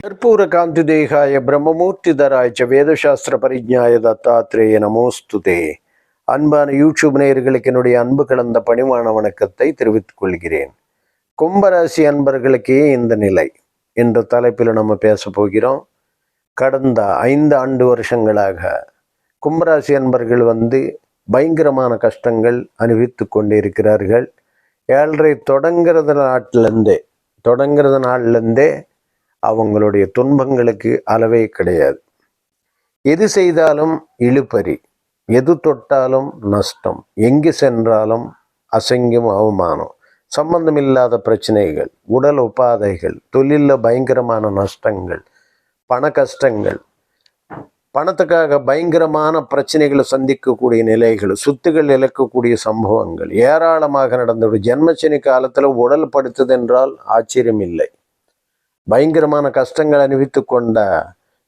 ಕರ್ಪೂರಕಾಂತಿದೇಹಾಯ பிரம்மமூர்த்திதராய ச வேதசாஸ்திர பரிஜாய தத்தாத்ரேய நமோஸ்துதே அன்பான யூடியூப் நேயர்களுக்கு என்னுடைய அன்பு கலந்த பணிவான வணக்கத்தை தெரிவித்துக் கொள்கிறேன் கும்பராசி அன்பர்களுக்கே இந்த நிலை என்ற தலைப்பில் நம்ம பேச போகிறோம் கடந்த ஐந்து ஆண்டு வருஷங்களாக கும்பராசி அன்பர்கள் வந்து பயங்கரமான கஷ்டங்கள் அனுபவித்து கொண்டே இருக்கிறார்கள் ஏழரை தொடங்கிறது நாட்டிலேருந்தே தொடங்கிறது நாள்லேருந்தே அவங்களுடைய துன்பங்களுக்கு அளவே கிடையாது. எது செய்தாலும் இழுபறி எது தொட்டாலும் நஷ்டம் எங்கு சென்றாலும் அசங்கும் அவமானம் சம்பந்தமில்லாத பிரச்சனைகள் உடல் உபாதைகள் தொழிலில் பயங்கரமான நஷ்டங்கள் பண கஷ்டங்கள் பணத்துக்காக பயங்கரமான பிரச்சனைகளை சந்திக்கக்கூடிய நிலைகள் சொத்துகள் இழக்கக்கூடிய சம்பவங்கள் ஏராளமாக நடந்தது ஜென்மச்சனி காலத்தில் உடல் படுத்தது என்றால் ஆச்சரியம் இல்லை பயங்கரமான கஷ்டங்கள் அனுபவித்து கொண்ட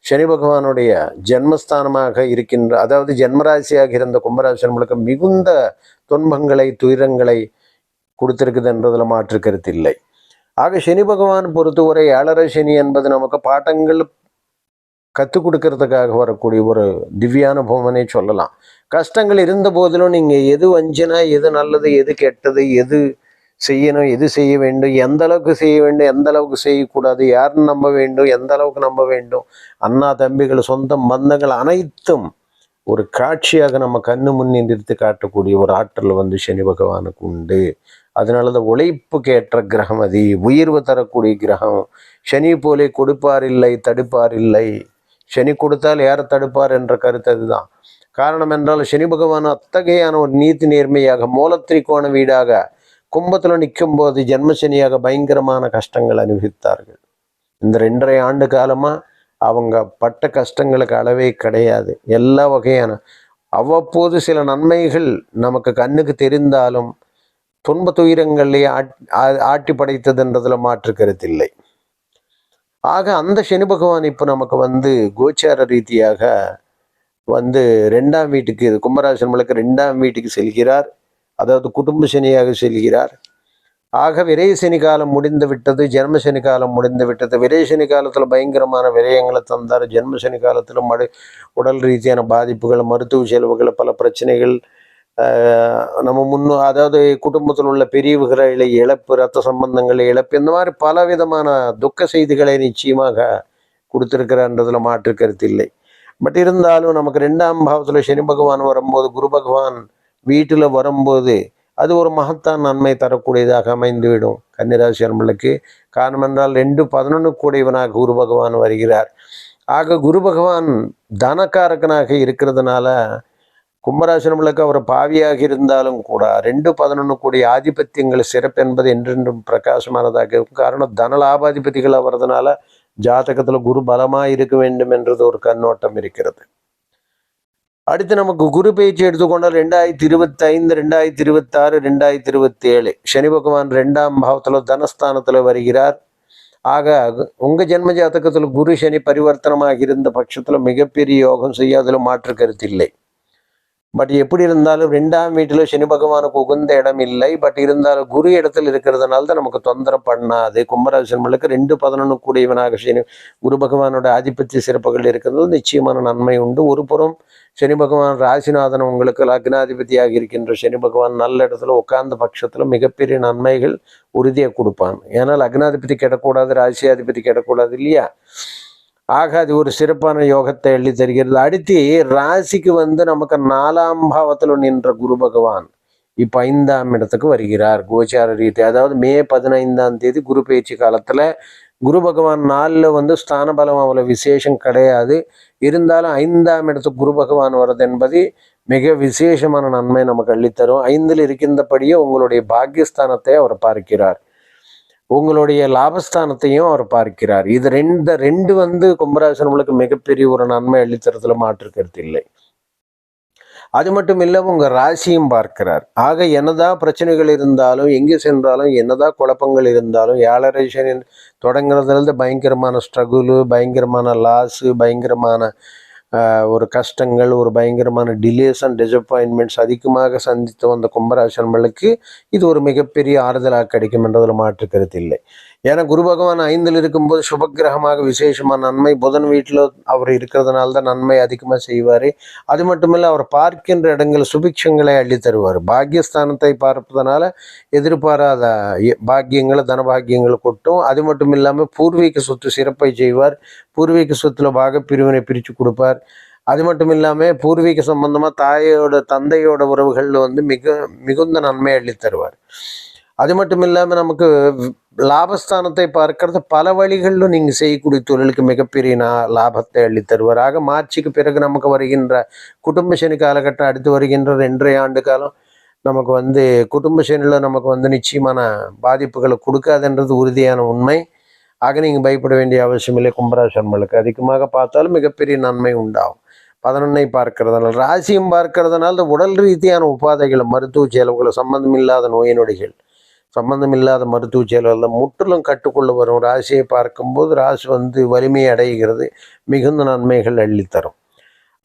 சனி பகவானுடைய ஜென்மஸ்தானமாக இருக்கின்ற அதாவது ஜென்மராசியாக இருந்த கும்பராசி நம்மளுக்கு மிகுந்த துன்பங்களை துயரங்களை கொடுத்திருக்குது என்றதில் மாற்று கருத்து இல்லை. ஆக சனி பகவான் பொறுத்தவரை ஏழரை சனி என்பது நமக்கு பாட்டங்கள் கற்றுக் கொடுக்கறதுக்காக வரக்கூடிய ஒரு திவ்யானுபவம்னே சொல்லலாம். கஷ்டங்கள் இருந்த போதிலும் நீங்கள் எது வஞ்சினா எது நல்லது எது கெட்டது எது செய்யணும் எது செய்ய வேண்டும் எந்த அளவுக்கு செய்ய வேண்டும் எந்த அளவுக்கு செய்யக்கூடாது யாருன்னு நம்ப வேண்டும் எந்த அளவுக்கு நம்ப வேண்டும் அண்ணா தம்பிகள் சொந்த பந்தங்கள் அனைத்தும் ஒரு காட்சியாக நம்ம கண்ணு முன்னே நிறுத்தி காட்டக்கூடிய ஒரு ஆற்றல் வந்து சனி பகவானுக்கு உண்டு. அதனால தான் உழைப்புக்கு ஏற்ற கிரகம் அது உயர்வு தரக்கூடிய கிரகம். சனி போலே கொடுப்பார் இல்லை தடுப்பார் இல்லை சனி கொடுத்தால் யார் தடுப்பார் என்ற கருத்து அதுதான். காரணம் என்றால் சனி பகவான் அத்தகையான ஒரு நீதி நேர்மையாக மூலத்திரிகோண வீடாக கும்பத்தில் நிற்கும் போது ஜென்மசனியாக பயங்கரமான கஷ்டங்கள் அனுபவித்தார்கள். இந்த ரெண்டரை ஆண்டு காலமாக அவங்க பட்ட கஷ்டங்களுக்கு அளவே கிடையாது. எல்லா வகையான அவ்வப்போது சில நன்மைகள் நமக்கு கண்ணுக்கு தெரிந்தாலும் துன்ப ஆட் ஆட்டி படைத்ததுன்றதில் மாற்று கருத்தில்லை ஆக அந்த சனி பகவான் இப்போ நமக்கு வந்து கோச்சார ரீதியாக வந்து ரெண்டாம் வீட்டுக்கு இது நம்மளுக்கு ரெண்டாம் வீட்டுக்கு செல்கிறார். அதாவது குடும்ப சனியாக செல்கிறார். ஆக விரை சனி காலம் முடிந்து விட்டது ஜென்ம சனி காலம் முடிந்து விட்டது. விரை சனி காலத்தில் பயங்கரமான விரயங்களை தந்தார். ஜென்ம சனி காலத்தில் மடு உடல் ரீதியான பாதிப்புகள் மருத்துவ செலவுகள் பல பிரச்சனைகள் நம்ம முன்னு அதாவது குடும்பத்தில் உள்ள பிரிவுகளை இழப்பு ரத்த சம்பந்தங்களை இழப்பு இந்த மாதிரி பல விதமான துக்க செய்திகளை நிச்சயமாக கொடுத்துருக்கிறான்றதுல மாற்று கருத்து இல்லை. பட் இருந்தாலும் நமக்கு ரெண்டாம் பாவத்தில் சனி பகவான் வரும்போது குரு பகவான் வீட்டில் வரும்போது அது ஒரு மகத்தான் நன்மை தரக்கூடியதாக அமைந்துவிடும். கன்னிராசி அன்பளுக்கு காரணம் என்றால் ரெண்டு பதினொன்று கூடியவனாக குரு பகவான் வருகிறார். ஆக குரு பகவான் தனக்காரகனாக இருக்கிறதுனால கும்பராசனங்களுக்கு அவர் பாவியாக இருந்தாலும் கூட ரெண்டு பதினொன்று கூடிய ஆதிபத்தியங்கள் சிறப்பு என்பது என்றென்றும் பிரகாசமானதாக இருக்கும் காரணம் தன லாபாதிபதிகள் ஜாதகத்தில் குரு பலமாக இருக்க வேண்டும் என்றது ஒரு கண்ணோட்டம் இருக்கிறது. அடுத்து நமக்கு குரு பயிற்சி எடுத்துக்கொண்டால் ரெண்டாயிரத்தி இருபத்தி ஐந்து ரெண்டாயிரத்தி இருபத்தி ஆறு ரெண்டாயிரத்தி இருபத்தி ஏழு சனி பகவான் ரெண்டாம் பாவத்தில் தனஸ்தானத்தில் வருகிறார். ஆக உங்கள் ஜென்ம ஜாதகத்தில் குரு சனி பரிவர்த்தனமாக இருந்த பட்சத்தில் மிகப்பெரிய யோகம் செய்ய அதில் மாற்று கருத்து இல்லை. பட் எப்படி இருந்தாலும் ரெண்டாம் வீட்டில் சனி பகவானுக்கு உகந்த இடம் இல்லை. பட் இருந்தாலும் குரு இடத்தில் இருக்கிறதுனால தான் நமக்கு தொந்தரவு பண்ணாது. கும்பராசிரமர்களுக்கு ரெண்டு பதினொன்று கூடியவனாக சனி குரு பகவானோட ஆதிபத்திய சிறப்புகள் இருக்கிறது நிச்சயமான நன்மை உண்டு. ஒரு புறம் சனி பகவான் ராசிநாதன் உங்களுக்கு லக்னாதிபதியாக இருக்கின்ற சனி பகவான் நல்ல இடத்துல உட்கார்ந்த பட்சத்தில் மிகப்பெரிய நன்மைகள் உறுதியாக கொடுப்பான் ஏன்னா லக்னாதிபதி கிடக்கூடாது ராசியாதிபதி கிடக்கூடாது இல்லையா? ஆக அது ஒரு சிறப்பான யோகத்தை எழுதி தருகிறது. அடுத்து ராசிக்கு வந்து நமக்கு நாலாம் பாவத்தில் நின்ற குரு பகவான் இப்போ ஐந்தாம் இடத்துக்கு வருகிறார் கோச்சார ரீதி அதாவது மே பதினைந்தாம் தேதி குரு பயிற்சி காலத்தில் குரு பகவான் நாளில் வந்து ஸ்தான பலம் அவ்வளோ விசேஷம் கிடையாது. இருந்தாலும் ஐந்தாம் இடத்துக்கு குரு பகவான் வர்றது என்பது மிக விசேஷமான நன்மை நமக்கு அள்ளித்தரும் ஐந்தில் இருக்கின்றபடியே உங்களுடைய பாக்கியஸ்தானத்தை அவர் பார்க்கிறார். உங்களுடைய லாபஸ்தானத்தையும் அவர் பார்க்கிறார். இது ரெண்டு ரெண்டு வந்து கும்பராசனங்களுக்கு மிகப்பெரிய ஒரு நன்மை அள்ளித்தரத்தில் மாற்று கருத்து இல்லை. அது மட்டும் இல்லை உங்கள் ராசியும் பார்க்கிறார். ஆக என்னதான் பிரச்சனைகள் இருந்தாலும் எங்கே சென்றாலும் என்னதான் குழப்பங்கள் இருந்தாலும் ஏழரை தொடங்குறதுலேருந்து பயங்கரமான ஸ்ட்ரகுலு பயங்கரமான லாஸு பயங்கரமான ஒரு கஷ்டங்கள் ஒரு பயங்கரமான டிலேஸ் அண்ட் டிசப்பாயின்மெண்ட்ஸ் அதிகமாக சந்தித்து வந்த கும்பராசி நண்பர்களுக்கு இது ஒரு மிகப்பெரிய ஆறுதலாக கிடைக்கும் என்றதில் மாற்று கருத்து இல்லை. ஏன்னா குரு பகவான் ஐந்தில் இருக்கும்போது சுபக்கிரகமாக விசேஷமான நன்மை புதன் வீட்டில் அவர் இருக்கிறதுனால தான் நன்மை அதிகமாக செய்வார். அது மட்டுமில்ல அவர் பார்க்கின்ற இடங்கள் சுபிக்ஷங்களை அள்ளி தருவார் பாக்கியஸ்தானத்தை பார்ப்பதனால எதிர்பாராத பாக்கியங்களை தனபாக்கியங்களை கொட்டும். அது மட்டும் இல்லாமல் பூர்வீக சொத்து சிறப்பை செய்வார். பூர்வீக சொத்துல பாகப்பிரிவினை பிரித்து கொடுப்பார். அது மட்டும் இல்லாமல் பூர்வீக சம்பந்தமாக தாயோட தந்தையோட உறவுகளில் வந்து மிக மிகுந்த நன்மை அள்ளி தருவார் அது மட்டும் இல்லாமல் நமக்கு லாபஸ்தானத்தை பார்க்கறது பல வழிகளிலும் நீங்கள் செய்யக்கூடிய தொழிலுக்கு மிகப்பெரிய நா லாபத்தை அள்ளி தருவார் ஆக மார்ச்சுக்கு பிறகு நமக்கு வருகின்ற குடும்ப சனி காலகட்டம் அடுத்து வருகின்ற ரெண்டரை ஆண்டு காலம் நமக்கு வந்து குடும்ப சனியில் நமக்கு வந்து நிச்சயமான பாதிப்புகளை கொடுக்காதுன்றது உறுதியான உண்மை. ஆக நீங்கள் பயப்பட வேண்டிய அவசியம் இல்லை. கும்பராசன்மலுக்கு அதிகமாக பார்த்தாலும் மிகப்பெரிய நன்மை உண்டாகும். பதினொன்னை பார்க்கறதுனால ராசியும் பார்க்கறதுனால இந்த உடல் ரீதியான உபாதைகளை மருத்துவ செலவுகளை சம்பந்தம் இல்லாத நோய் நொடிகள் சம்பந்தமில்லாத மருத்துவ செலவுகள் முற்றிலும் கட்டுக்குள்ள வரும். ராசியை பார்க்கும்போது ராசி வந்து வலிமையை அடைகிறது மிகுந்த நன்மைகள் அள்ளித்தரும்.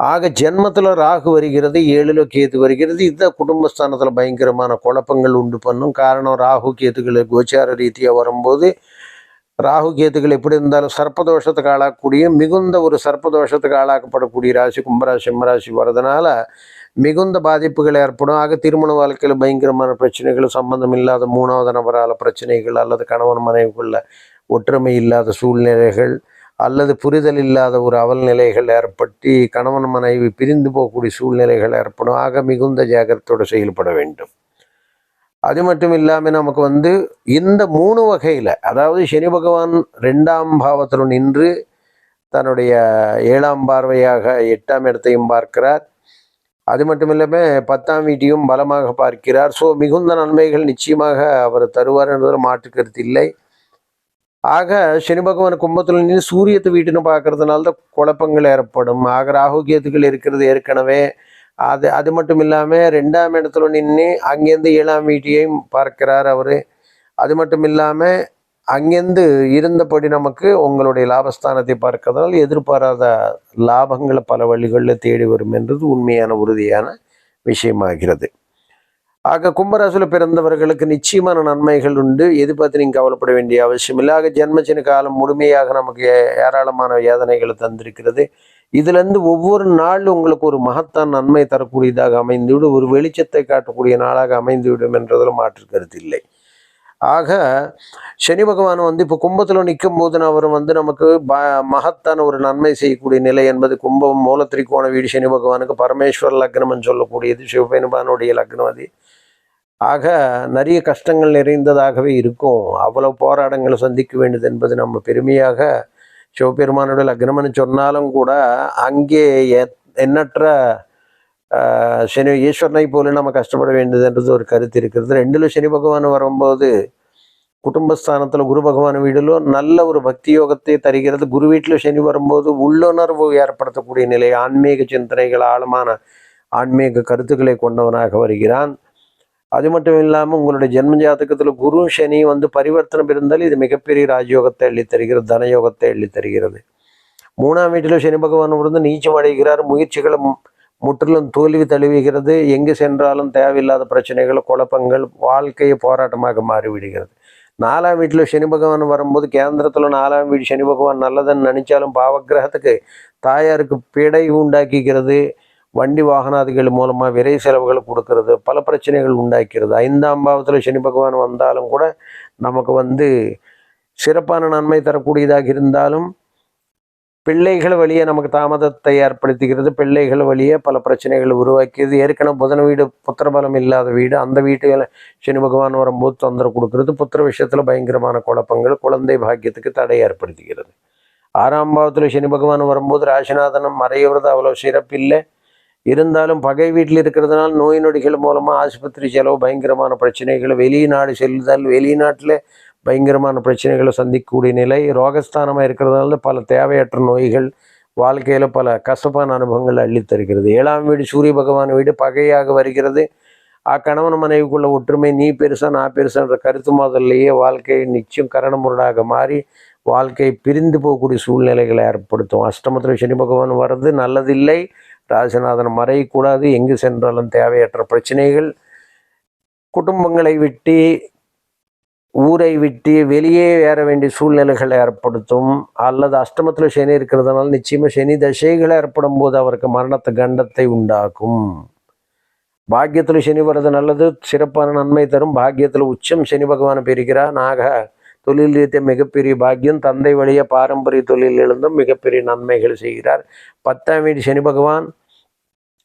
ஆக ஜென்மத்தில் ராகு வருகிறது ஏழில் கேது வருகிறது. இந்த குடும்பஸ்தானத்தில் பயங்கரமான குழப்பங்கள் உண்டு பண்ணும். காரணம் ராகு கேதுகளை கோச்சார ரீதியாக வரும்போது ராகு கேதுகள் எப்படி இருந்தாலும் சர்ப்பதோஷத்துக்கு ஆளாகக்கூடிய மிகுந்த ஒரு சர்ப்பதோஷத்துக்கு ஆளாக்கப்படக்கூடிய ராசி கும்பராசி சிம்மராசி வர்றதுனால மிகுந்த பாதிப்புகள் ஏற்படும். ஆக திருமண வாழ்க்கையில் பயங்கரமான பிரச்சனைகள் சம்பந்தம் இல்லாத மூணாவது நபரால் பிரச்சனைகள் அல்லது கணவன் மனைவிக்குள்ள ஒற்றுமை இல்லாத சூழ்நிலைகள் அல்லது புரிதல் இல்லாத ஒரு அவல் நிலைகள் ஏற்பட்டு கணவன் மனைவி பிரிந்து போகக்கூடிய சூழ்நிலைகள் ஏற்படும். ஆக மிகுந்த ஜாகிரத்தோடு செயல்பட வேண்டும். அது மட்டும் இல்லாமல் நமக்கு வந்து இந்த மூணு வகையில் அதாவது சனி பகவான் ரெண்டாம் பாவத்தில் நின்று தன்னுடைய ஏழாம் பார்வையாக எட்டாம் இடத்தையும் பார்க்கிறார். அது மட்டும் இல்லாமல் பத்தாம் வீட்டையும் பலமாக பார்க்கிறார். ஸோ மிகுந்த நன்மைகள் நிச்சயமாக அவர் தருவார் என்பதில் மாற்றுக்கருத்து இல்லை. ஆக சனி பகவான் கும்பத்தில் நின்று சூரியத்தை வீட்டுன்னு பார்க்கறதுனால தான் குழப்பங்கள் ஏற்படும். ஆக ராகுகியத்துகள் இருக்கிறது ஏற்கனவே. அது அது மட்டும் இல்லாமல் ரெண்டாம் இடத்துல நின்று அங்கேருந்து ஏழாம் வீட்டையும் பார்க்கிறார் அவர். அது மட்டும் இல்லாமல் அங்கேருந்து இருந்தபடி நமக்கு உங்களுடைய லாபஸ்தானத்தை பார்க்கறதால் எதிர்பாராத லாபங்களை பல வழிகளில் தேடி வரும் என்றது உண்மையான உறுதியான விஷயமாகிறது. ஆக கும்பராசியில் பிறந்தவர்களுக்கு நிச்சயமான நன்மைகள் உண்டு. எது பற்றி நீங்கள் கவலைப்பட வேண்டிய அவசியம் இல்லை. ஆக ஜென்மச்சின காலம் முழுமையாக நமக்கு ஏராளமான வேதனைகளை தந்திருக்கிறது. இதுலேருந்து ஒவ்வொரு நாள் உங்களுக்கு ஒரு மகத்தான் நன்மை தரக்கூடியதாக அமைந்துவிடும் ஒரு வெளிச்சத்தை காட்டக்கூடிய நாளாக அமைந்துவிடும் என்றதில் மாற்று கருத்து இல்லை. ஆக சனி பகவான் வந்து இப்போ கும்பத்தில் நிற்கும் போது அவர் வந்து நமக்கு ப மகத்தான ஒரு நன்மை செய்யக்கூடிய நிலை என்பது கும்பம் மூலத்திரிகோண வீடு சனி பகவானுக்கு பரமேஸ்வர லக்னம்னு சொல்லக்கூடியது சிவபெருமானுடைய லக்னம் அது. ஆக நிறைய கஷ்டங்கள் நிறைந்ததாகவே இருக்கும். அவ்வளவு போராட்டங்களை சந்திக்க வேண்டியது என்பது நம்ம பெருமையாக சிவபெருமானோட லக்னம்னு சொன்னாலும் கூட அங்கே எண்ணற்ற சனி ஈஸ்வரனை போல நம்ம கஷ்டப்பட வேண்டியதுன்றது ஒரு கருத்து இருக்கிறது. ரெண்டுல சனி பகவான் வரும்போது குடும்பஸ்தானத்தில் குரு பகவான் வீடிலும் நல்ல ஒரு பக்தி யோகத்தை தருகிறது. குரு வீட்டில் சனி வரும்போது உள்ளுணர்வு ஏற்படுத்தக்கூடிய நிலை ஆன்மீக சிந்தனைகள் ஆழமான ஆன்மீக கருத்துக்களை கொண்டவனாக வருகிறான். அது மட்டும் இல்லாமல் உங்களுடைய ஜென்ம ஜாதகத்தில் குரு சனி வந்து பரிவர்த்தனம் இருந்தால் இது மிகப்பெரிய ராஜயோகத்தை அள்ளித் தருகிறது தனயோகத்தை அள்ளித் தருகிறது மூணாம் வீட்டில் சனி பகவான் இருந்து நீச்சம் அடைகிறார் முயற்சிகளை முற்றிலும் தோல்வி தழுவுகிறது. எங்கு சென்றாலும் தேவையில்லாத பிரச்சனைகள் குழப்பங்கள் வாழ்க்கையை போராட்டமாக மாறிவிடுகிறது. நாலாம் வீட்டில் சனி பகவான் வரும்போது கேந்திரத்தில் நாலாம் வீடு சனி பகவான் நல்லதுன்னு நினச்சாலும் பாவக்கிரகத்துக்கு தாயாருக்கு பிடை உண்டாக்கிக்கிறது. வண்டி வாகனாதிகள் மூலமாக விரை செலவுகள் கொடுக்கறது பல பிரச்சனைகள் உண்டாக்கிறது. ஐந்தாம் பாவத்தில் சனி பகவான் வந்தாலும் கூட நமக்கு வந்து சிறப்பான நன்மை தரக்கூடியதாக இருந்தாலும் பிள்ளைகள் வழியே நமக்கு தாமதத்தை ஏற்படுத்துகிறது பிள்ளைகள் வழியே பல பிரச்சனைகளை உருவாக்கியது. ஏற்கனவே புதன வீடு புத்திரபலம் இல்லாத வீடு அந்த வீட்டுல சனி பகவான் வரும்போது தொந்தரவு கொடுக்கறது. புத்திர விஷயத்தில் பயங்கரமான குழப்பங்கள் குழந்தை பாக்கியத்துக்கு தடை ஏற்படுத்துகிறது ஆறாம் பாவத்தில் சனி பகவான் வரும்போது ராசிநாதனம் மறையிறது அவ்வளோ சிறப்பில்லை. இருந்தாலும் பகை வீட்டில் இருக்கிறதுனால நோய் நொடிகள் மூலமாக ஆஸ்பத்திரி செலவு பயங்கரமான பிரச்சனைகள் வெளிநாடு செல்லுதல் வெளிநாட்டில் பயங்கரமான பிரச்சனைகளை சந்திக்கக்கூடிய நிலை ரோகஸ்தானமாக இருக்கிறதுனால பல தேவையற்ற நோய்கள் வாழ்க்கையில் பல கசப்பான அனுபவங்கள் அள்ளித்தருகிறது ஏழாம் வீடு சூரிய பகவான் வீடு பகையாக வருகிறது. ஆ கணவன் மனைவிக்குள்ள ஒற்றுமை நீ பெருசா நான் பெருசான்ற கருத்து முதல்லையே வாழ்க்கை நிச்சயம் கரணமுரடாக மாறி வாழ்க்கை பிரிந்து போகக்கூடிய சூழ்நிலைகளை ஏற்படுத்தும். அஷ்டமத்தில் சனி பகவான் வர்றது நல்லதில்லை. ராஜநாதன் மறையக்கூடாது. எங்கு சென்றாலும் தேவையற்ற பிரச்சனைகள். குடும்பங்களை விட்டு ஊரை விட்டு வெளியே ஏற வேண்டிய சூழ்நிலைகளை ஏற்படுத்தும். அல்லது அஷ்டமத்தில் சனி இருக்கிறதுனால நிச்சயமாக சனி தசைகள் ஏற்படும் போது அவருக்கு மரணத்தை கண்டத்தை உண்டாக்கும். பாக்கியத்தில் சனி வர்றது நல்லது சிறப்பான நன்மை தரும். பாக்கியத்தில் உச்சம் சனி பகவான் பெறுகிறார். நாக தொழில் ரீதிய மிகப்பெரிய பாக்கியம். தந்தை வழிய பாரம்பரிய தொழில் எழுந்தும் மிகப்பெரிய நன்மைகள் செய்கிறார். பத்தாம் வீடு சனி பகவான்.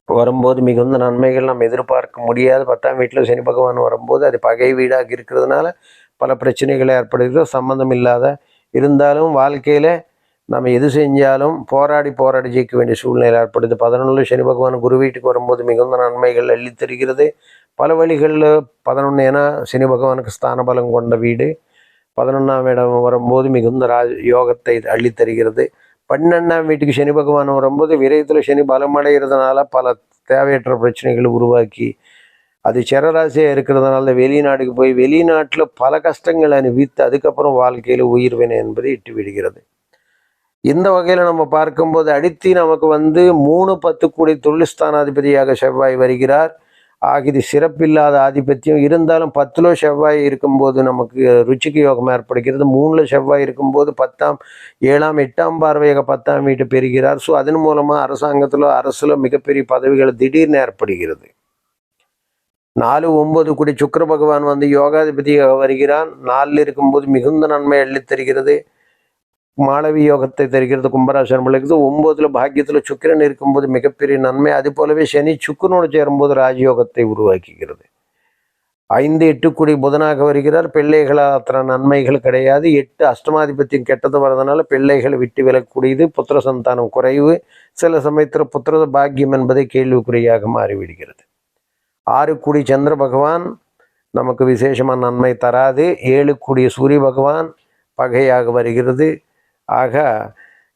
வரும்போது மிகுந்த நன்மைகள் நம்ம எதிர்பார்க்க முடியாது. பத்தாம் வீட்டில் சனி பகவான் வரும்போது அது பகை வீடாக இருக்கிறதுனால பல பிரச்சனைகள் ஏற்படுகிறது. சம்மந்தம் இல்லாத இருந்தாலும் வாழ்க்கையில் நம்ம எது செஞ்சாலும் போராடி போராடி ஜெயிக்க வேண்டிய சூழ்நிலை ஏற்படுது. பதினொன்றில் சனி பகவான் குரு வீட்டுக்கு வரும்போது மிகுந்த நன்மைகள் அள்ளித் தருகிறது. பல வழிகளில் பதினொன்று ஏன்னா சனி பகவானுக்கு ஸ்தான பலம் கொண்ட வீடு. பதினொன்றாம் இடம் வரும்போது மிகுந்த ராஜ யோகத்தை அள்ளித்தருகிறது பன்னெண்டாம் வீட்டுக்கு சனி பகவான் வரும்போது விரயத்தில் சனி பலமடைகிறதுனால பல தேவையற்ற பிரச்சனைகளை உருவாக்கி அது சரராசியாக இருக்கிறதுனால வெளிநாட்டுக்கு போய் வெளிநாட்டில் பல கஷ்டங்களை அனுபவித்து அதுக்கப்புறம் வாழ்க்கையில் உயிர்வினை என்பதை இட்டு விடுகிறது. இந்த வகையில் நம்ம பார்க்கும்போது அடுத்து நமக்கு வந்து மூணு பத்து கூடி தொழில்ஸ்தானாதிபதியாக செவ்வாய் வருகிறார். ஆக இது சிறப்பில்லாத ஆதிபத்தியம். இருந்தாலும் பத்தில் செவ்வாய் இருக்கும்போது நமக்கு ருச்சிக்கு யோகம் ஏற்படுகிறது. மூணில் செவ்வாய் இருக்கும்போது பத்தாம் ஏழாம் எட்டாம் பார்வையாக பத்தாம் வீட்டு பெறுகிறார். ஸோ அதன் மூலமாக அரசாங்கத்தில் அரசில் மிகப்பெரிய பதவிகள் திடீர்னு ஏற்படுகிறது. நாலு ஒன்பது கூடி சுக்கர பகவான் வந்து யோகாதிபதியாக வருகிறான். நாலில் இருக்கும்போது மிகுந்த நன்மை அள்ளித் தருகிறது மாளவி யோகத்தை தருகிறது கும்பராசனம் இருக்குது ஒன்பதுல பாக்கியத்தில் சுக்கிரன் இருக்கும்போது மிகப்பெரிய நன்மை. அது போலவே சனி சுக்கரனோடு சேரும்போது ராஜயோகத்தை உருவாக்குகிறது. ஐந்து எட்டு கூடி புதனாக வருகிறார். பிள்ளைகளால் அத்தனை நன்மைகள் கிடையாது. எட்டு அஷ்டமாதிபத்தியம் கெட்டது வரதுனால பிள்ளைகளை விட்டு விலகக்கூடியது. புத்திர சந்தானம் குறைவு. சில சமயத்தில் புத்திர பாக்கியம் என்பதை கேள்விக்குறியாக மாறிவிடுகிறது. ஆறு கூடி சந்திர பகவான் நமக்கு விசேஷமான நன்மை தராது. ஏழு கூடிய சூரிய பகவான் பகையாக வருகிறது. ஆக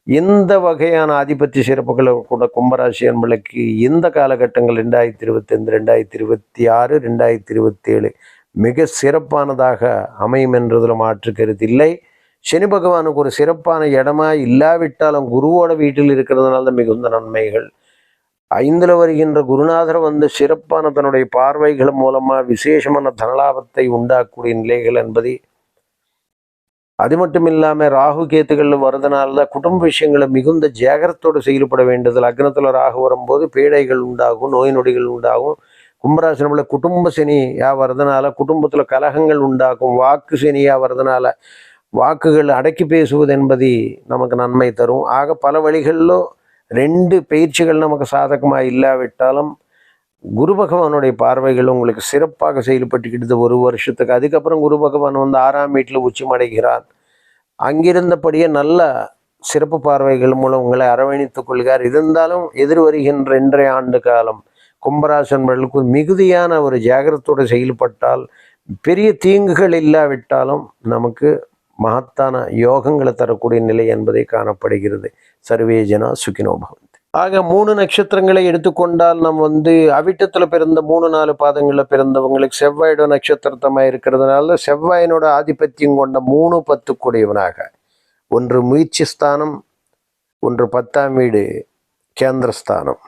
இந்த வகையான ஆதிபத்திய சிறப்புகளை கூட கும்பராசி அன்பளுக்கு இந்த காலகட்டங்கள் ரெண்டாயிரத்தி இருபத்தைந்து ரெண்டாயிரத்தி இருபத்தி ஆறு ரெண்டாயிரத்தி இருபத்தி ஏழு மிக சிறப்பானதாக அமையும் என்றதில் மாற்று கருத்து இல்லை. சனி பகவானுக்கு ஒரு சிறப்பான இடமா இல்லாவிட்டாலும் குருவோட வீட்டில் இருக்கிறதுனால தான் மிகுந்த நன்மைகள். ஐந்தில் வருகின்ற குருநாதர் வந்து சிறப்பான தன்னுடைய பார்வைகள் மூலமாக விசேஷமான தனலாபத்தை உண்டாக்கக்கூடிய நிலைகள் என்பதை அது மட்டும் இல்லாமல் ராகு கேத்துகள் வரதுனால தான் குடும்ப விஷயங்களை மிகுந்த ஜேகரத்தோடு செயல்பட வேண்டியது லக்னத்தில் ராகு வரும்போது பீடைகள் உண்டாகும் நோய் நொடிகள் உண்டாகும். கும்பராசனமில் குடும்ப சனியாக வரதுனால குடும்பத்தில் கலகங்கள் உண்டாகும். வாக்கு சனியாக வரதுனால வாக்குகள் அடக்கி பேசுவது என்பது நமக்கு நன்மை தரும். ஆக பல வழிகளிலும் ரெண்டு பயிற்சிகள் நமக்கு சாதகமாக இல்லாவிட்டாலும் குரு பகவானுடைய பார்வைகள் உங்களுக்கு சிறப்பாக செயல்பட்டுக்கிட்டு ஒரு வருஷத்துக்கு. அதுக்கப்புறம் குரு பகவான் வந்து ஆறாம் வீட்டில் உச்சமடைகிறார். அங்கிருந்தபடியே நல்ல சிறப்பு பார்வைகள் மூலம் உங்களை அரவணைத்துக் கொள்கிறார். இருந்தாலும் எதிர் வருகின்ற இன்றைய ஆண்டு காலம் கும்பராசன்பர்களுக்கு மிகுதியான ஒரு ஜாகிரத்தோடு செயல்பட்டால் பெரிய தீங்குகள் இல்லாவிட்டாலும் நமக்கு மகத்தான யோகங்களை தரக்கூடிய நிலை என்பதை காணப்படுகிறது. சர்வே ஜனா சுகினோ ஆக மூணு நட்சத்திரங்களை எடுத்துக்கொண்டால் நம்ம வந்து அவிட்டத்தில் பிறந்த மூணு நாலு பாதங்களில் பிறந்தவங்களுக்கு செவ்வாயோட நட்சத்திரத்தமாக இருக்கிறதுனால செவ்வாயினோட ஆதிபத்தியம் கொண்ட மூணு பத்து கூடியவனாக ஒன்று முயற்சி ஸ்தானம் ஒன்று பத்தாம் வீடு கேந்திரஸ்தானம்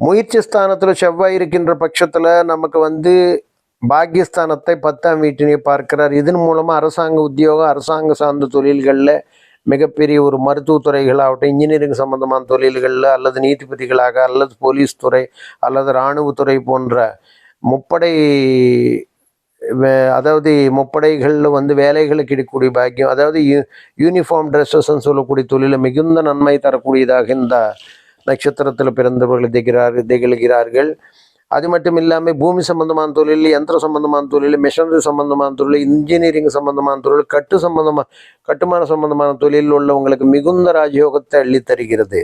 முயற்சி ஸ்தானத்தில் செவ்வாய் இருக்கின்ற பட்சத்தில் நமக்கு வந்து பாக்கியஸ்தானத்தை பத்தாம் வீட்டினை பார்க்கிறார். இதன் மூலமாக அரசாங்க உத்தியோகம் அரசாங்க சார்ந்த தொழில்களில் மிகப்பெரிய ஒரு மருத்துவத்துறைகளாகட்டும் இன்ஜினியரிங் சம்பந்தமான தொழில்களில் அல்லது நீதிபதிகளாக அல்லது போலீஸ் துறை அல்லது இராணுவத்துறை போன்ற முப்படை வே- அதாவது முப்படைகளில் வந்து வேலைகளுக்கு கிடைக்கக்கூடிய பாக்கியம் அதாவது யூ யூனிஃபார்ம் ட்ரெஸ்ஸஸ்ன்னு சொல்லக்கூடிய தொழிலில் மிகுந்த நன்மை தரக்கூடியதாக இந்த நட்சத்திரத்தில் பிறந்தவர்கள் திகிறார் திகழ்கிறார்கள். அது மட்டும் இல்லாமல் பூமி சம்பந்தமான தொழில் யந்திர சம்பந்தமான தொழில் மிஷினரி சம்பந்தமான தொழில் இன்ஜினியரிங் சம்பந்தமான தொழில் கட்டு சம்பந்தமான கட்டுமான சம்பந்தமான தொழிலில் உள்ளவங்களுக்கு மிகுந்த ராஜயோகத்தை அள்ளித் தருகிறது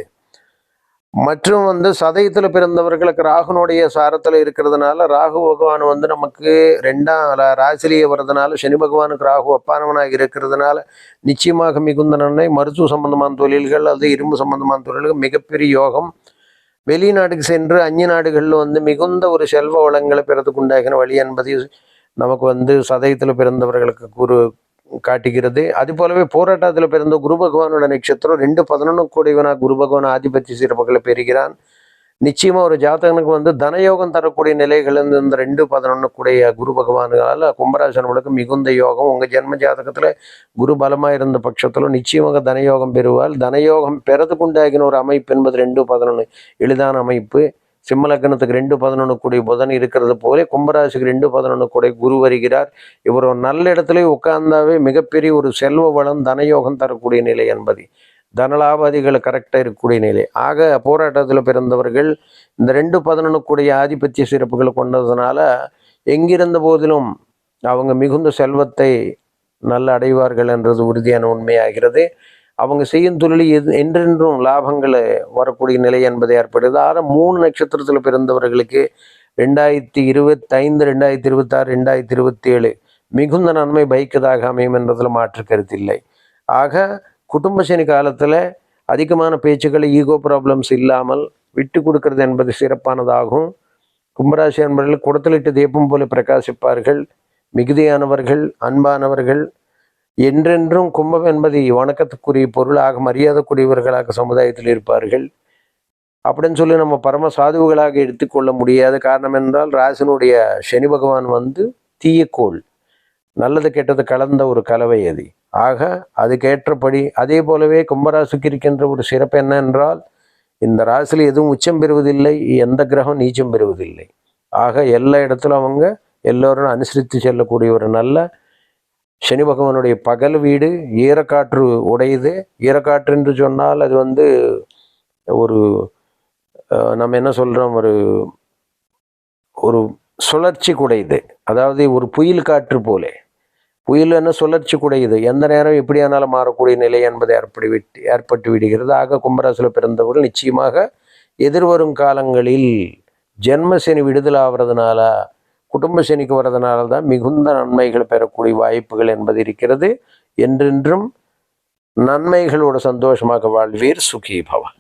மற்றும் வந்து சதயத்தில் பிறந்தவர்களுக்கு ராகுனுடைய சாரத்தில் இருக்கிறதுனால ராகு பகவான் வந்து நமக்கு ரெண்டாம் ரா- ராசிலேயே வர்றதுனால சனி பகவானுக்கு ராகு ஒப்பானவனாக இருக்கிறதுனால நிச்சயமாக மிகுந்த நன்மை. மருத்துவ சம்பந்தமான தொழில்கள் அல்லது இரும்பு சம்பந்தமான தொழில்கள் மிகப்பெரிய யோகம். வெளிநாட்டுக்கு சென்று அந்நிய நாடுகளில் வந்து மிகுந்த ஒரு செல்வ வளங்களை பெறதுக்கு உண்டாகின வழி என்பதை நமக்கு வந்து சதயத்தில் பிறந்தவர்களுக்கு குரு காட்டுகிறது. அது போலவே போராட்டத்தில் பிறந்த குரு பகவானோட நட்சத்திரம் ரெண்டு பதினொன்று கூடியவனா குரு பகவான் ஆதிபத்திய சிறப்புகளை பெறுகிறான். நிச்சயமா ஒரு ஜாதகனுக்கு வந்து தனயோகம் தரக்கூடிய நிலைகள் இந்த இந்த ரெண்டு பதினொன்று கூடிய குரு பகவான்களால் கும்பராசனங்களுக்கு மிகுந்த யோகம். உங்கள் ஜென்ம ஜாதகத்தில் குரு பலமாக இருந்த பட்சத்தில் நிச்சயமாக தனயோகம் பெறுவாள் தனயோகம் பெறதுக்கு உண்டாகின ஒரு அமைப்பு என்பது ரெண்டு பதினொன்று எளிதான அமைப்பு. சிம்மலக்கணத்துக்கு ரெண்டு பதினொன்று கூடிய புதன் இருக்கிறது போலே கும்பராசிக்கு ரெண்டு பதினொன்று கூடிய குரு வருகிறார். இவர் ஒரு நல்ல இடத்துல உட்கார்ந்தாவே மிகப்பெரிய ஒரு செல்வ வளம் தனயோகம் தரக்கூடிய நிலை என்பது. தனலாபாதிகள் கரெக்டாக இருக்கக்கூடிய நிலை. ஆக போராட்டத்தில் பிறந்தவர்கள் இந்த ரெண்டு பதினொன்றுக்குடைய ஆதிபத்திய சிறப்புகளை கொண்டதுனால எங்கிருந்த போதிலும் அவங்க மிகுந்த செல்வத்தை நல்ல அடைவார்கள் என்றது உறுதியான உண்மையாகிறது. அவங்க செய்யும் தொழில் எது என்றென்றும் லாபங்களை வரக்கூடிய நிலை என்பது ஏற்படுது. ஆனால் மூணு நட்சத்திரத்தில் பிறந்தவர்களுக்கு ரெண்டாயிரத்தி இருபத்தைந்து ரெண்டாயிரத்தி இருபத்தாறு ரெண்டாயிரத்தி இருபத்தி ஏழு மிகுந்த நன்மை பைக்கதாக அமையும் என்றதில் மாற்று கருத்தில்லை ஆக குடும்ப சனி காலத்தில் அதிகமான பேச்சுக்கள் ஈகோ ப்ராப்ளம்ஸ் இல்லாமல் விட்டு கொடுக்கறது என்பது சிறப்பானதாகும். கும்பராசி என்பவர்கள் குடத்திலிட்டு தீபம் போல பிரகாசிப்பார்கள். மிகுதியானவர்கள் அன்பானவர்கள். என்றென்றும் கும்பம் என்பது வணக்கத்துக்குரிய பொருளாக மரியாதைக்குரியவர்களாக சமுதாயத்தில் இருப்பார்கள். அப்படின்னு சொல்லி நம்ம பரம சாதுவுகளாக எடுத்துக்கொள்ள முடியாத காரணம் என்றால் ராசனுடைய சனி பகவான் வந்து தீயக்கோள். நல்லது கெட்டது கலந்த ஒரு கலவை அது. ஆக அதுக்கேற்றபடி அதே போலவே கும்பராசிக்கு இருக்கின்ற ஒரு சிறப்பு என்ன என்றால் இந்த ராசியில் எதுவும் உச்சம் பெறுவதில்லை எந்த கிரகம் நீச்சம் பெறுவதில்லை. ஆக எல்லா இடத்துல அவங்க எல்லோரும் அனுசரித்து செல்லக்கூடிய ஒரு நல்ல சனி பகவானுடைய பகல் வீடு ஈரக்காற்று உடையுது. ஈரக்காற்று என்று சொன்னால் அது வந்து ஒரு நம்ம என்ன சொல்கிறோம் ஒரு ஒரு சுழற்சி குடையுது. அதாவது ஒரு புயல் காற்று போலே. புயல் என்ன சுழற்சி குடையுது. எந்த நேரம் எப்படியானாலும் மாறக்கூடிய நிலை என்பது ஏற்பட்டு விட்டு ஏற்பட்டு விடுகிறது. ஆக கும்பராசியில் பிறந்தவர்கள் நிச்சயமாக எதிர்வரும் காலங்களில் ஜென்ம சனி விடுதலை ஆகிறதுனால குடும்ப சனிக்கு வர்றதுனால தான் மிகுந்த நன்மைகள் பெறக்கூடிய வாய்ப்புகள் என்பது இருக்கிறது. என்றென்றும் நன்மைகளோடு சந்தோஷமாக வாழ்வீர் சுகி பவன்